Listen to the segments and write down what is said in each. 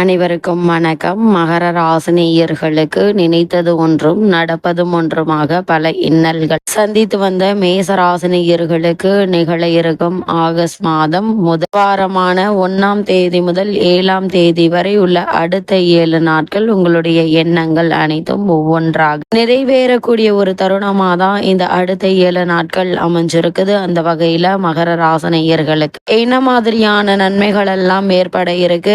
அனைவருக்கும் வணக்கம். மகர ராசினியர்களுக்கு நினைத்தது ஒன்றும் நடப்பதும் ஒன்றுமாக பல இன்னல்கள். சந்தித்து வந்த மேச ராசினியர்களுக்கு நிகழ இருக்கும் ஆகஸ்ட் மாதம் முதல் வாரமான ஒன்னாம் தேதி முதல் ஏழாம் தேதி வரை உள்ள அடுத்த ஏழு நாட்கள் உங்களுடைய எண்ணங்கள் அனைத்தும் ஒவ்வொன்றாக நிறைவேறக்கூடிய ஒரு தருணமாக தான் இந்த அடுத்த ஏழு நாட்கள் அமைஞ்சிருக்குது. அந்த வகையில மகர ராசினியர்களுக்கு என்ன மாதிரியான நன்மைகள் எல்லாம் ஏற்பட இருக்கு?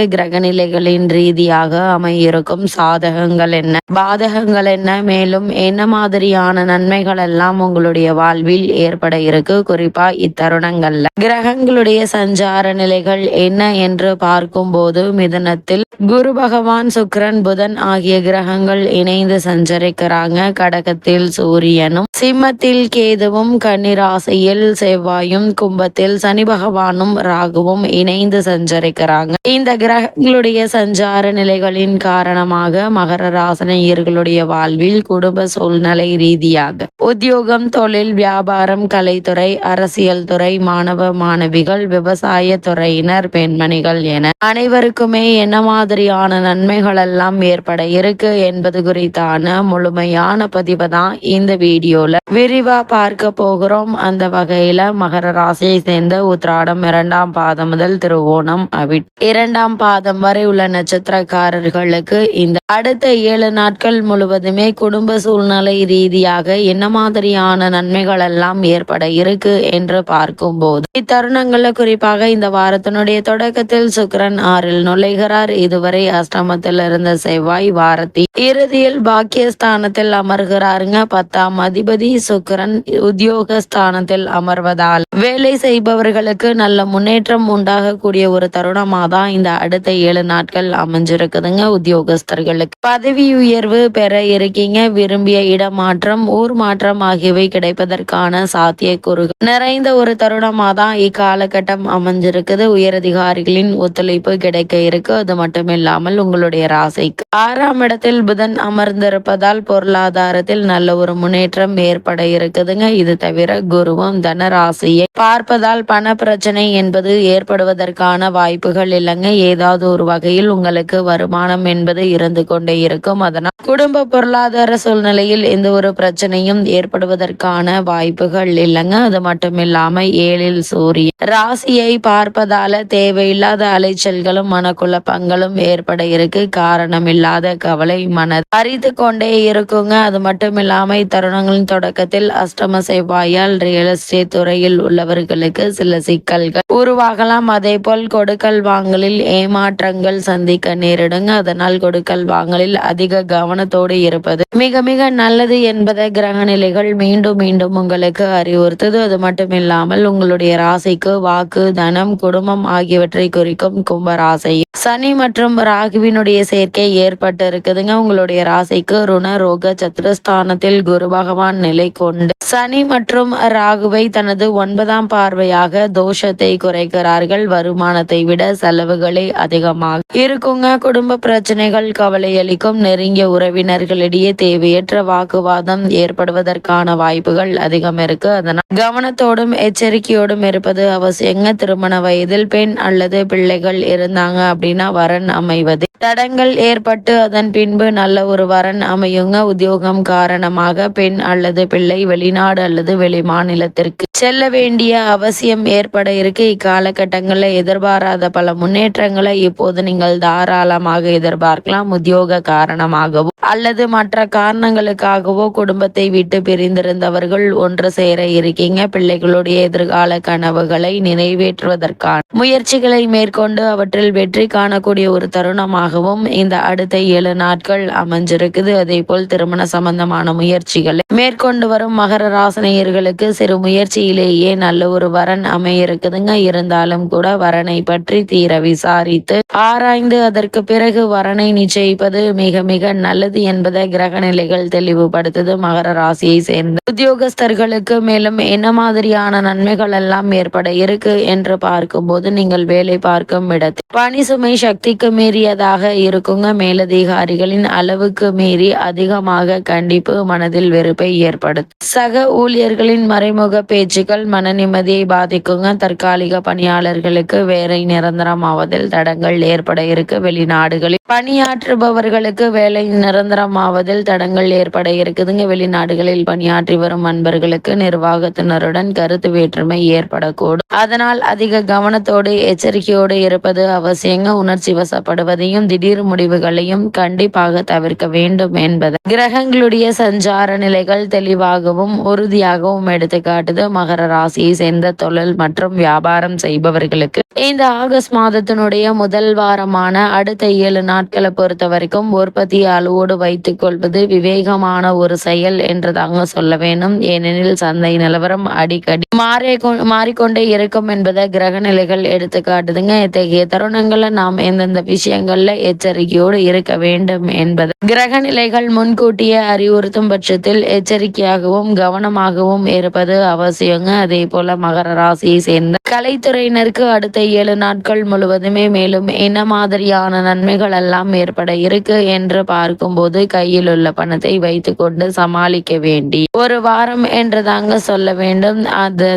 கிரகநிலைகளின் ரீதியாக அமையிருக்கும் சாதகங்கள் என்ன? பாதகங்கள் என்ன? மேலும் என்ன மாதிரியான நன்மைகள் எல்லாம் உங்களுடைய வாழ்வில் ஏற்பட இருக்கு? குறிப்பா இத்தருணங்கள்ல. கிரகங்களுடைய சஞ்சார நிலைகள் என்ன என்று பார்க்கும்போது மிதனத்தில் குரு பகவான் சுக்கிரன் புதன் ஆகிய கிரகங்கள் இணைந்து சஞ்சரிக்கிறாங்க. கடகத்தில் சூரியனும் சிம்மத்தில் கேதுவும் கன்னிராசியில் செவ்வாயும் கும்பத்தில் சனி பகவானும் ராகுவும் இணைந்து சஞ்சரிக்கிறாங்க. இந்த கிரகங்களுடைய சஞ்சார நிலைகளின் காரணமாக மகர ராசனையர்களுடைய வாழ்வில் குடும்ப சூழ்நிலை ரீதியாக உத்தியோகம் தொழில் வியாபாரம் கலைத்துறை அரசியல் துறை மாணவ மாணவிகள் விவசாய துறையினர் பெண்மணிகள் என அனைவருக்குமே என்ன மாதிரியான நன்மைகள் எல்லாம் ஏற்பட இருக்கு என்பது குறித்தான முழுமையான பதிவு தான் இந்த வீடியோல விரிவா பார்க்க போகிறோம். அந்த வகையில மகர ராசியை சேர்ந்த உத்ராடம் இரண்டாம் பாதம் முதல் திருவோணம் அவிட் இரண்டாம் பாதம் வரை உள்ள நட்சத்திரக்காரர்களுக்கு இந்த அடுத்த ஏழு நாட்கள் முழுவதுமே குடும்ப சூழ்நிலை ரீதியாக என்ன மாதிரியான நன்மைகள் எல்லாம் ஏற்பட இருக்கு என்று பார்க்கும்போது இத்தருணங்கள்ல குறிப்பாக இந்த வாரத்தினுடைய தொடக்கத்தில் சுக்கரன் ஆறில் நுழைகிறார். இதுவரை அஷ்டமத்தில் இருந்த செவ்வாய் வாரத்தி இறுதியில் பாக்கியஸ்தானத்தில் அமர்கிறாருங்க. பத்தாம் அதிபதி சுக்கிரன் உத்தியோகஸ்தானத்தில் அமர்வதால் வேலை செய்பவர்களுக்கு நல்ல முன்னேற்றம் உண்டாகக்கூடிய ஒரு தருணமாக தான் இந்த அடுத்த ஏழு நாட்கள் அமைஞ்சிருக்குதுங்க. உத்தியோகஸ்தர்களுக்கு பதவி உயர்வு பெற இருக்கீங்க. விரும்பிய இடமாற்றம் ஊர் மாற்றம் ஆகியவை கிடைப்பதற்கான சாத்தியக்கூறுகள். நிறைந்த ஒரு தருணமா தான் இக்காலகட்டம் அமைஞ்சிருக்குது. உயரதிகாரிகளின் ஒத்துழைப்பு கிடைக்க இருக்கு. அது மட்டும் இல்லாமல் உங்களுடைய ராசிக்கு ஆறாம் இடத்தில் புதன் அமர்ந்திருப்பதால் பொருளாதாரத்தில் நல்ல ஒரு முன்னேற்றம் ஏற்பட இருக்குதுங்க. இது தவிர குருவும் தன ராசியை பார்ப்பதால் பண பிரச்சனை என்பது ஏற்படுவதற்கான வாய்ப்புகள் இல்லைங்க. ஏதாவது ஒரு வகையில் உங்களுக்கு வருமானம் என்பது இருந்து கொண்டே இருக்கும். அதனால் குடும்ப பொருளாதார சூழ்நிலையில் எந்த ஒரு பிரச்சனையும் ஏற்படுவதற்கான வாய்ப்புகள் இல்லைங்க. அது மட்டும் இல்லாம ஏழில் சூரியன் ராசியை பார்ப்பதால தேவையில்லாத அலைச்சல்களும் மனக்குழப்பங்களும் ஏற்பட இருக்கு. காரணம் இல்லாத கவலை மன அறிந்து கொண்டே இருக்குங்க. அது மட்டும் இல்லாம இத்தருணங்களின் தொடக்கத்தில் அஷ்டம செவ்வாயால் ரியல் எஸ்டேட் துறையில் உள்ளவர்களுக்கு சில சிக்கல்கள் உருவாகலாம். அதே போல் கொடுக்கல் வாங்கலில் ஏமாற்றங்கள் சந்திக்க நேரிடுங்க. அதனால் கொடுக்கல் வாங்கலில் அதிக கவனத்தோடு இருப்பது மிக மிக நல்லது என்பதை கிரக நிலைகள் மீண்டும் மீண்டும் உங்களுக்கு அறிவுறுத்தது. அது மட்டும் இல்லாமல் உங்களுடைய ராசிக்கு வாக்கு தனம் குடும்பம் ஆகியவற்றை குறிக்கும் கும்ப ராசி சனி மற்றும் ராகுவினுடைய சேர்க்கை ஏற்பட்டு இருக்குதுங்க உங்களுடைய ராசிக்கு ருண ரோக சத்துரஸ்தானத்தில் குரு பகவான் நிலை கொண்டு சனி மற்றும் ராகுவை தனது ஒன்பதாம் பார்வையாக தோஷத்தை குறைக்கிறார்கள். வருமானத்தை விட செலவுகளை அதிகமாக இருக்குங்க. குடும்ப பிரச்சனைகள் கவலை அளிக்கும் நெருங்கிய உறவினர்களிடையே தேவையற்ற வாக்குவாதம் ஏற்படுவதற்கான வாய்ப்புகள் அதிகம் இருக்கு. அதனால் கவனத்தோடும் எச்சரிக்கையோடும் இருப்பது அவசியங்க. திருமண வயதில் பெண் அல்லது பிள்ளைகள் இருந்தாங்க அப்படின்னா வரன் அமைவது. தடங்கள் ஏற்பட்டு அதன் பின்பு நல்ல ஒரு வரன் அமையுங்க. உத்தியோகம் காரணமாக பெண் அல்லது பிள்ளை வெளிநாடு அல்லது வெளி மாநிலத்திற்கு செல்ல வேண்டிய அவசியம் ஏற்பட இருக்கு. இக்காலகட்டங்களில் எதிர்பாராத பல முன்னேற்றங்களை இப்போது நீங்கள் தாராளமாக எதிர்பார்க்கலாம் உத்தியோக காரணமாகவோ அல்லது மற்ற காரணங்களுக்காகவோ குடும்பத்தை விட்டு பிரிந்திருந்தவர்கள் ஒன்று சேர இருக்கீங்க. பிள்ளைகளுடைய எதிர்கால கனவுகளை நிறைவேற்றுவதற்கான முயற்சிகளை மேற்கொண்டு அவற்றில் வெற்றி காணக்கூடிய ஒரு தருணமாகவும் இந்த அடுத்த ஏழு நாட்கள் அமைஞ்சிருக்குது. அதே போல் திருமண சம்பந்தமான முயற்சிகளை மேற்கொண்டு வரும் மகர ராசனையர்களுக்கு சிறு முயற்சியிலேயே நல்ல ஒரு வரன் அமைய இருக்குதுங்க. இருந்தாலும் கூட வரனை பற்றி தீர விசாரித்து ஆராய்ந்து அதற்கு பிறகு வரனை நிச்சயிப்பது மிக மிக நல்லது என்பதை கிரக நிலைகள் தெளிவுபடுத்துது. மகர ராசியை சேர்ந்த உத்தியோகஸ்தர்களுக்கு மேலும் என்ன மாதிரியான நன்மைகள் எல்லாம் ஏற்பட இருக்கு என்று பார்க்கும்போது நீங்கள் வேலை பார்க்கும் இடத்தில் பணி சுமை சக்திக்கு மீறியதாக இருக்குங்க. மேலதிகாரிகளின் அளவுக்கு மீறி அதிகமாக கண்டிப்பு மனதில் வெறுப்பை ஏற்படுத்தும். சக ஊழியர்களின் மறைமுக பேச்சுக்கள் மன நிம்மதியை பாதிக்குங்க. தற்காலிக பணியாளர்களுக்கு வேலை நிரந்தரமாவதில் தடங்கள் ஏற்பட இருக்கு வெளிநாடுகளில். பணியாற்றுபவர்களுக்கு வேலை நிரந்தரமாவதில் தடங்கள் ஏற்பட இருக்குதுங்க. வெளிநாடுகளில் பணியாற்றி வரும் அன்பர்களுக்கு நிர்வாகத்தினருடன் கருத்து வேற்றுமை ஏற்படக்கூடும். அதனால் அதிக கவனத்தோடு எச்சரிக்கையோடு இருப்பது அவசியங்க. உணர்ச்சி வசப்படுவதையும் திடீர் முடிவுகளையும் கண்டிப்பாக தவிர்க்க வேண்டும் என்பது. கிரகங்களுடைய சஞ்சார நிலைகள் தெளிவாகவும் உறுதியாகவும் எடுத்துக்காட்டுது. மகர ராசியை சேர்ந்த தொழில் மற்றும் வியாபாரம் செய்பவர்களுக்கு. இந்த ஆகஸ்ட் மாதத்தினுடைய முதல் வாரம் காலமான அடுத்த ஏழு நாட்களை பொறுத்த வரைக்கும் உற்பத்தி அளவோடு வைத்துக் கொள்வது விவேகமான ஒரு செயல் என்று தாங்க சொல்ல வேணும் ஏனெனில் சந்தை நிலவரம் அடிக்கடி மாறே மாறிக்கொண்டே இருக்கும் என்பதை கிரக நிலைகள் எடுத்து காட்டுதுங்க இத்தகைய தருணங்களை நாம் எந்தெந்த விஷயங்கள்ல எச்சரிக்கையோடு இருக்க வேண்டும் என்பது. கிரக நிலைகள் முன்கூட்டியே அறிவுறுத்தும் பட்சத்தில் எச்சரிக்கையாகவும் கவனமாகவும் இருப்பது அவசியங்க. அதே போல மகர ராசியை சேர்ந்த கலைத்துறையினருக்கு அடுத்த ஏழு நாட்கள் முழுவதுமே மேலும் இனமா மாதிரியான நன்மைகள் எல்லாம் ஏற்பட இருக்கு என்று பார்க்கும்போது கையில் உள்ள பணத்தை வைத்துக்கொண்டு சமாளிக்க வேண்டி. ஒரு வாரம் என்று தாங்க சொல்ல வேண்டும். அது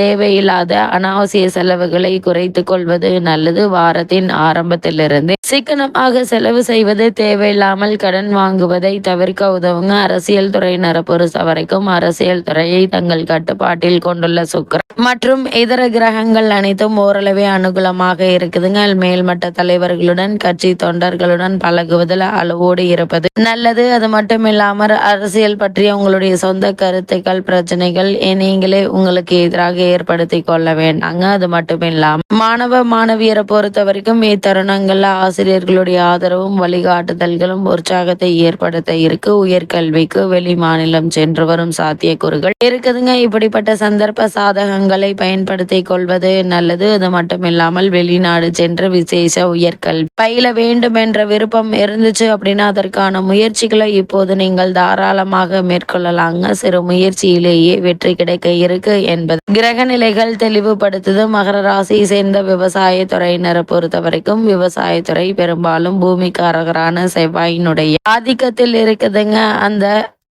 தேவையில்லாத அனாவசிய செலவுகளை குறைத்து கொள்வது நல்லது. வாரத்தின் ஆரம்பத்திலிருந்து சிக்கனமாக செலவு செய்வது தேவையில்லாமல் கடன் வாங்குவதை தவிர்க்க உதவுங்க. அரசியல் துறையினரை பொறுத்த வரைக்கும் அரசியல் துறையை தங்கள் கட்டுப்பாட்டில் கொண்டுள்ள சுக்கரன். மற்றும் இதர கிரகங்கள் அனைத்தும் ஓரளவே அனுகூலமாக இருக்குதுங்க. மேல்மட்ட தலைவர்களுடன் கட்சி தொண்டர்களுடன் பழகுவதில் அளவோடு இருப்பது நல்லது. அது மட்டும் இல்லாமல் அரசியல் பற்றிய உங்களுடைய சொந்த கருத்துக்கள் பிரச்சனைகள் நீங்களே உங்களுக்கு எதிராக ஏற்படுத்தி கொள்ள வேண்டாங்க. அது மட்டும் இல்லாமல் மாணவ மாணவியரை பொறுத்த வரைக்கும் இத்தருணங்கள்ல ஆசிரியர்களுடைய ஆதரவும் வழிகாட்டுதல்களும் உற்சாகத்தை ஏற்படுத்த இருக்கு. உயர்கல்விக்கு வெளி மாநிலம் சென்று வரும் சாத்தியக்கூறுகள் இருக்குதுங்க. இப்படிப்பட்ட சந்தர்ப்ப சாதகங்களை பயன்படுத்தி கொள்வது நல்லது. அது மட்டும் இல்லாமல் வெளிநாடு சென்று விசேஷ உயர்கல்வி பயில வேண்டும் என்ற விருப்பம் இருந்துச்சு அப்படின்னா அதற்கான முயற்சிகளை இப்போது நீங்கள் தாராளமாக மேற்கொள்ளலாங்க. சிறு முயற்சியிலேயே வெற்றி கிடைக்க இருக்கு என்பது கிரக நிலைகள் தெளிவுபடுத்துது. மகர ராசியை சேர்ந்த விவசாய துறையினரை பொறுத்த வரைக்கும் விவசாயத்துறை பெரும்பாலும் பூமிக்காரகரான செவ்வாயினுடைய ஆதிக்கத்தில் இருக்குதுங்க. அந்த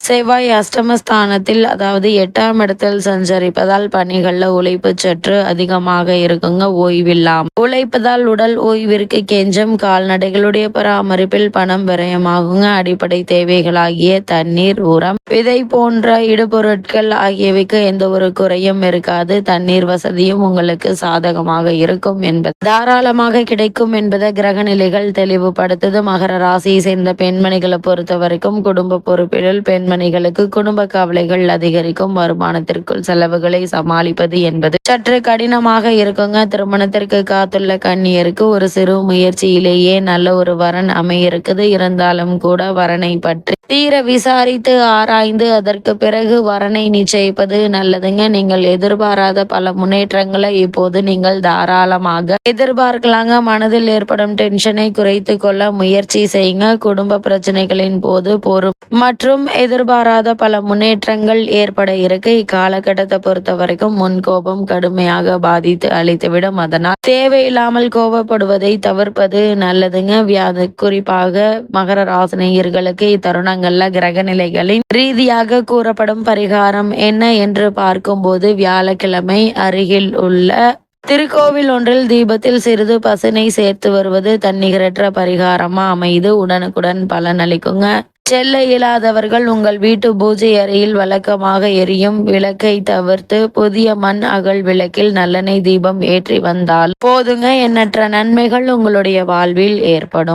செவ்வாய் அஷ்டமஸ்தானத்தில் அதாவது எட்டாம் இடத்தில் சஞ்சரிப்பதால் பணிகள்ல உழைப்பு சற்று அதிகமாக இருக்குங்க ஓய்வில்லாம். உழைப்பதால் உடல் ஓய்விற்கு கெஞ்சம் கால்நடைகளுடைய பராமரிப்பில் பணம் விரயமாகுங்க அடிப்படை தேவைகளாகிய தண்ணீர் உரம் விதை போன்ற இடுபொருட்கள் ஆகியவைக்கு எந்த ஒரு குறையும் இருக்காது. தண்ணீர் வசதியும் உங்களுக்கு சாதகமாக இருக்கும் என்பது. தாராளமாக கிடைக்கும் என்பதை கிரக நிலைகள் தெளிவுபடுத்தது. மகர ராசியை சேர்ந்த பெண்மணிகளை பொறுத்த வரைக்கும் குடும்ப பொறுப்பில் பெண் பெண்மணிகளுக்கு குடும்ப கவலைகள் அதிகரிக்கும். வருமானத்திற்குள் செலவுகளை சமாளிப்பது என்பது சற்று கடினமாக இருக்குங்க. திருமணத்திற்கு காத்துள்ள கண்ணியருக்கு ஒரு சிறு முயற்சியிலேயே நல்ல ஒரு வரன் அமையிருக்குது. இருந்தாலும் கூட வரனை பற்றி தீர விசாரித்து ஆராய்ந்து அதற்கு பிறகு வரனை நிச்சயிப்பது நல்லதுங்க. நீங்கள் எதிர்பாராத பல முன்னேற்றங்களை இப்போது நீங்கள் தாராளமாக எதிர்பார்க்கலாங்க. மனதில் ஏற்படும் டென்ஷனை குறைத்து கொள்ள முயற்சி செய்யுங்க. குடும்ப பிரச்சனைகளின் போது பொறும் மற்றும் எதிர் எதிர்பாராத பல முன்னேற்றங்கள் ஏற்பட இருக்கு. இக்காலகட்டத்தை பொறுத்த வரைக்கும் முன் கோபம் கடுமையாக பாதித்து அழித்துவிடும். அதனால் தேவையில்லாமல் கோபப்படுவதை தவிர்ப்பது நல்லதுங்க. வியாது குறிப்பாக மகர ராசினியர்களுக்கு இத்தருணங்கள்ல கிரக நிலைகளின் ரீதியாக கூறப்படும் பரிகாரம் என்ன என்று பார்க்கும்போது வியாழக்கிழமை அருகில் உள்ள திருக்கோவில் ஒன்றில் தீபத்தில் சிறிது பசுனை சேர்த்து வருவது தன்னிகரற்ற பரிகாரமா? அமைது உடனுக்குடன் பலன் அளிக்குங்க. செல்ல இயலாதவர்கள் உங்கள் வீட்டு பூஜை அறையில் வழக்கமாக எரியும் விளக்கை தவிர்த்து புதிய மண் அகல் விளக்கில் நல்லெண்ணெய் தீபம் ஏற்றி வந்தால் போதுங்க. எண்ணற்ற நன்மைகள் உங்களுடைய வாழ்வில் ஏற்படும்.